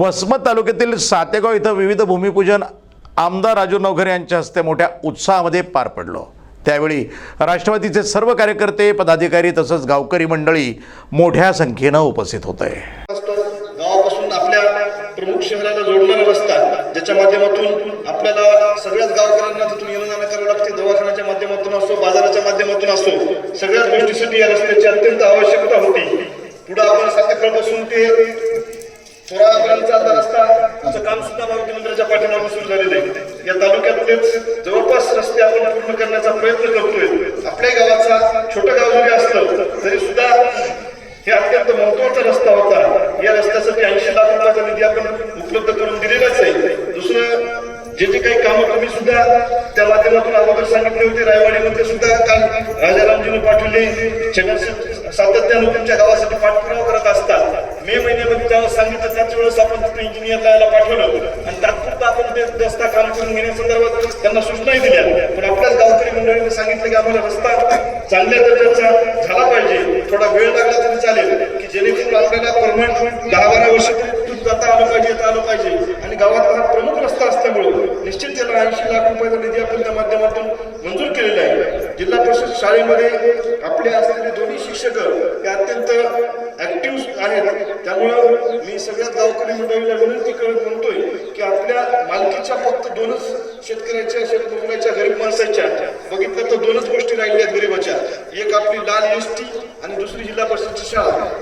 वसमत तालुक्यातील सातेगाव इथं विविध भूमिपूजन आमदार राजू नवघर यांच्या हस्ते मोठ्या उत्साहामध्ये पार पडलं. त्यावेळी राष्ट्रवादीचे सर्व कार्यकर्ते पदाधिकारी तसंच गावकरी मंडळी मोठ्या संख्येनं उपस्थित होते. आहे गावापासून आपल्या प्रमुख शहराला जोडणारा रस्ता ज्याच्या माध्यमातून आपल्याला सगळ्याच गावकऱ्यांना तिथून येणं जाणं करावं लागते दवाखान्याच्या माध्यमातून असो बाजाराच्या माध्यमातून असो सगळ्याच गोष्टीसाठी या रस्त्याची अत्यंत आवश्यकता होती. पुढे आपण सातेकरापासून ते थोरापर्यंतचा आता रस्ता त्याचं काम सुद्धा मारुती मंदिराच्या पाठीमागून सुरू झालेलं आहे. या तालुक्यातलेच जवळपास रस्ते आपण पूर्ण करण्याचा प्रयत्न करतोय. आपल्या गावाचा छोटं गाव जरी असलं तरी सुद्धा हे अत्यंत महत्त्वाचा रस्ता होता. या रस्त्यासाठी ऐंशी लाख रुपयाचा निधी आपण उपलब्ध करून दिलेलाच आहे. दुसरं जे जे काही कामं तुम्ही सुद्धा त्या माध्यमातून अगोदर सांगितले होते रायवाडीमध्ये सुद्धा काल राजारामजीने पाठवले. छगन सातत्यानं तुमच्या गावासाठी पाठपुरावा करत असतात. मे महिन्यामध्ये त्यावर सांगितलं त्याच वेळेस आपण तिथे इंजिनियर यायला पाठवलं. आणि तात्पुरतं आपण ते रस्ता काम करून घेण्यासंदर्भात त्यांना सूचनाही दिल्या. पण आपल्याच गावकरी मंडळीने सांगितलं की आम्हाला रस्ता चांगल्या दर्जाचा झाला पाहिजे. थोडा वेळ लागला तरी चालेल. की जेणेकरून आपल्याला परमनंट दहा बारा वर्ष जाता आलं पाहिजे येता आलं पाहिजे. आणि गावात हा प्रमुख रस्ता असल्यामुळे निश्चित त्याला ऐंशी लाख रुपयाचा निधी आपण त्या माध्यमातून मंजूर केलेला आहे. जिल्हा परिषद शाळेमध्ये आपले असलेले दोन्ही शिक्षक हे अत्यंत ऍक्टिव्ह आहेत. त्यामुळं मी सगळ्यात गावकरी मंडळीला विनंती करत म्हणतोय की आपल्या मालकीच्या फक्त दोनच शेतकऱ्याच्या शेतमजुराच्या गरीब माणसाच्या बघितलं तर दोनच गोष्टी राहिल्या आहेत गरीबाच्या. एक आपली लाल एस टी आणि दुसरी जिल्हा परिषदची शाळा.